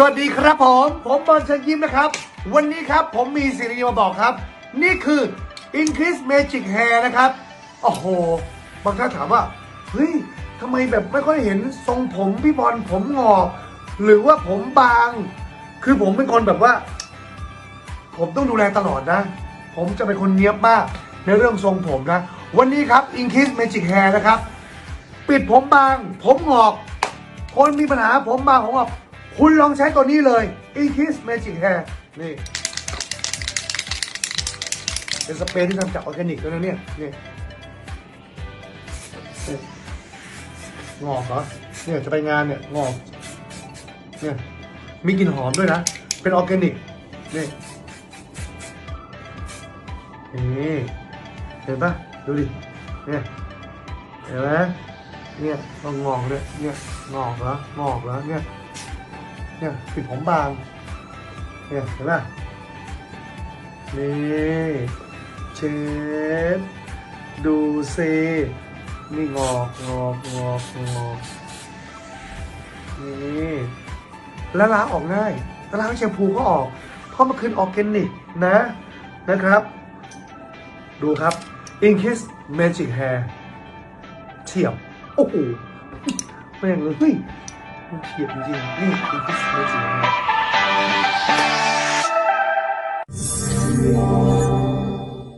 สวัสดีครับผม ผมบอลเชิญยิ้มนะครับ วันนี้ครับผมมีสิ่งดีมาบอกครับ นี่คือ Increase Magic Hair นะครับ โอ้โห บางท่านถามว่า เฮ้ยทำไมแบบไม่ค่อยเห็นทรงผมพี่บอลผมงอก หรือว่าผมบาง คือผมเป็นคนแบบว่า ผมต้องดูแลตลอดนะ ผมจะเป็นคนเนี้ยบมากในเรื่องทรงผมนะ วันนี้ครับ Increase Magic Hair นะครับ ปิดผมบาง ผมงอก คนมีปัญหาผมบางผมงอก คุณลองใช้ตัวนี้เลย Increase Magic Hair นี่ เป็นสเปรย์ที่ทำจากออร์แกนิกด้วนะเนี่ย นี่งอกเหรอ เนี่ยจะไปงานเนี่ยงอก เนี่ยมีกลิ่นหอมด้วยนะ เป็นออร์แกนิก นี่ นี่ เห็นปะดูดิ เนี่ย เห็นไหมเนี่ยต้องงอกเลยเนี่ยงอกแล้วงอกแล้วเนี่ย เนี่ยปิดผมบาง เนี่ยเห็นปะนี่เชฟดูซินี่งอกงอกงอกงอกนี่แล้วล้างออกง่ายแล้วล้างแชมพูก็ออก เพราะมันคือออร์แกนิกนะนะครับ ดูครับ Inkis Magic Hair เฉียบ โอ้โหแม่งเลย เฮ้ยมันเฉี